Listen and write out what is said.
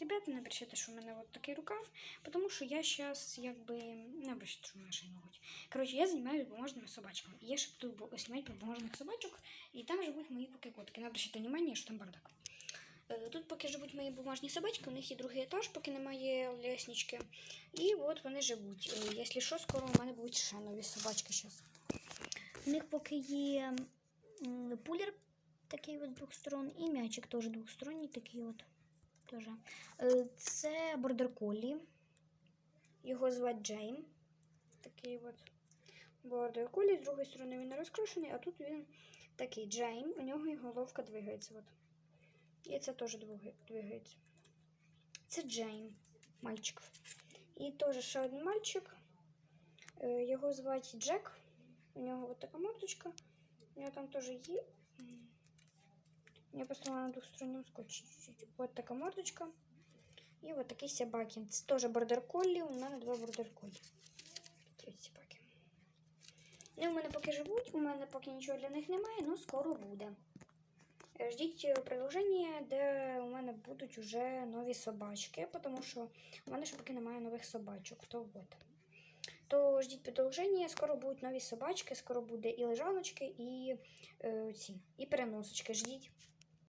ребята, напишите, що у мене от такий рукав, тому що я зараз якби не обращайте, що машину мабуть. Коротше, я займаюся бумажними собачками. І я ще буду бу- знімати про бумажних собачок, і там живуть мої покекотки. Не обращайте внимание, що там бардак. Е, Тут поки живуть мої бумажні собачки, у них є другий етаж, поки немає ліснички. І от вони живуть. Е, Якщо що, скоро у мене будуть ще нові собачки зараз. У них поки є пулер такий от двох сторон, і м'ячик теж двохсторонній, такий от. Теж. Е, Це бордер колі. Його звати Джейм. Такий от бордер колі. З другої сторони він не розкрашений, а тут він такий Джейм. У нього і головка двигається. От. І це теж двигається. Це Джейм, мальчик. І теж ще один мальчик. Е, Його звати Джек. У нього от така мордочка. У нього там теж є. Я поставила на двухстороннем скотче чуть-чуть. Вот такая мордочка. І от такий собакін. Це теж бордер коллі. У мене два бордер коллі. Такі собаки. Ну, у мене поки живуть, у мене поки нічого для них немає, але скоро буде. Ждіть продовження, де у мене будуть вже нові собачки, тому що у мене ще поки немає нових собачок. То от. То ждіть продовження, скоро будуть нові собачки, скоро буде і лежаночки, і е, ці, і переносочки. Ждіть.